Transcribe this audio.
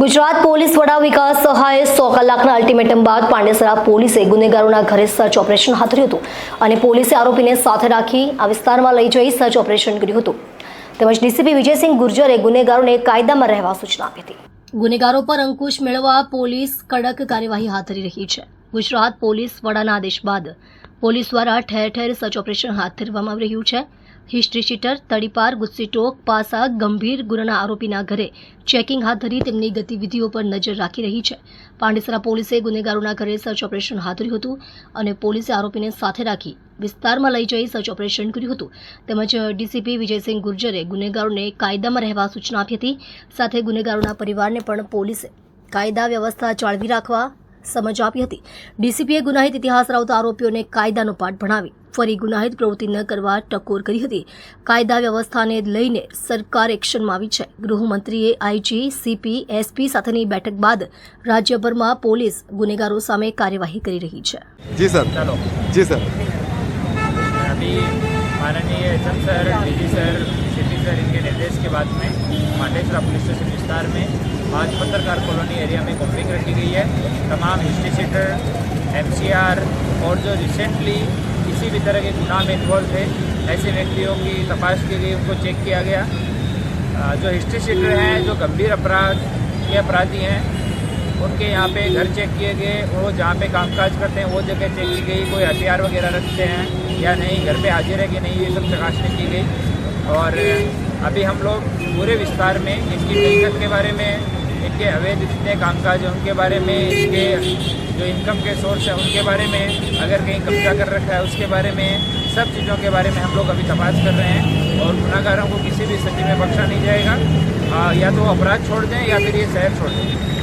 Gujarat police વડા વિકાસ સહાયે સો કલાકના ultimatum બાદ પાંડેસરા પોલીસે ગુનેગારોના ઘરે સર્ચ ઓપરેશન હાથ ધર્યું હતું અને પોલીસે આરોપીને સાથે રાખી આ વિસ્તારમાં લઈ જઈ સર્ચ ઓપરેશન કર્યું હતું. તેમજ ડીસીપી વિજયસિંહ ગુર્જરે ગુનેગારોને કાયદામાં રહેવા સૂચના આપી હતી. ગુનેગારો પર અંકુશ મેળવવા પોલીસ કડક કાર્યવાહી હાથ ધરી રહી છે. ગુજરાત પોલીસ વડાના આદેશ બાદ પોલીસ દ્વારા ઠેર ઠેર સર્ચ ઓપરેશન હાથ ધરવામાં આવી રહ્યું છે. હિસ્ટ્રી શીટર, તડીપાર ગુસ્સીટોક પાસા ગંભીર ગુનાના આરોપીના ઘરે ચેકિંગ હાથ ધરી તેમની ગતિવિધિઓ પર નજર રાખી રહી છે. પાંડેસરા પોલીસે ગુનેગારોના ઘરે સર્ચ ઓપરેશન હાથ ધર્યું હતું અને પોલીસે આરોપીને સાથે રાખી વિસ્તારમાં લઈ જઈ સર્ચ ઓપરેશન કર્યું હતું. તેમજ ડીસીપી વિજયસિંહ ગુર્જરે ગુનેગારોને કાયદામાં રહેવા સૂચના આપી હતી. સાથે ગુનેગારોના પરિવારને પણ પોલીસે કાયદા વ્યવસ્થા જાળવી રાખવા સમજ આપી હતી. ડીસીપીએ ગુનાહિત ઇતિહાસ ધરાવતા આરોપીઓને કાયદાનો પાઠ ભણાવી ફરી ગુનાહિત પ્રવૃત્તિ ન કરવા ટકોર કરી હતી કાયદા વ્યવસ્થાને લઈને સરકાર એક્શનમાં આવી છે ગૃહમંત્રીએ આઈજી સીપી એસપી સાથેની બેઠક બાદ રાજ્યભરમાં પોલીસ ગુનેગારો સામે કાર્યવાહી કરી રહી છે जी सर चलो जी सर अभी माननीय S M sir D sir city sir इनके निर्देश के बाद में मांडेसरा पुलिस स्टेशन विस्तार में आज पत्रकार कॉलोनी एरिया में कॉम्पिंग रखी गई है तमाम हिस्ट्री शीटर एम और जो रिसेंटली किसी भी तरह के गुनाह में इन्वॉल्व थे, ऐसे व्यक्तियों की तपाश के लिए उनको चेक किया गया। जो हिस्ट्री शीटर हैं, जो गंभीर अपराध के अपराधी हैं, उनके यहाँ पे घर चेक किए गए वो जहाँ पे कामकाज करते हैं, वो जगह चेक की गई, कोई हथियार वगैरह रखते हैं या नहीं, घर पे हाजिर है कि नहीं, ये सब चकासनी की गई। और अभी हम लोग पूरे विस्तार में इनकी मिलकत के बारे में, इनके अवैध जितने कामकाज उनके बारे में इनके जो इनकम के सोर्स हैं उनके बारे में अगर कहीं कब्जा कर रखा है उसके बारे में सब चीज़ों के बारे में हम लोग अभी तपास कर रहे हैं और गुनागारों को किसी भी स्थिति में बख्शा नहीं जाएगा। आ, या तो अपराध छोड़ दें या फिर ये शहर छोड़ दें।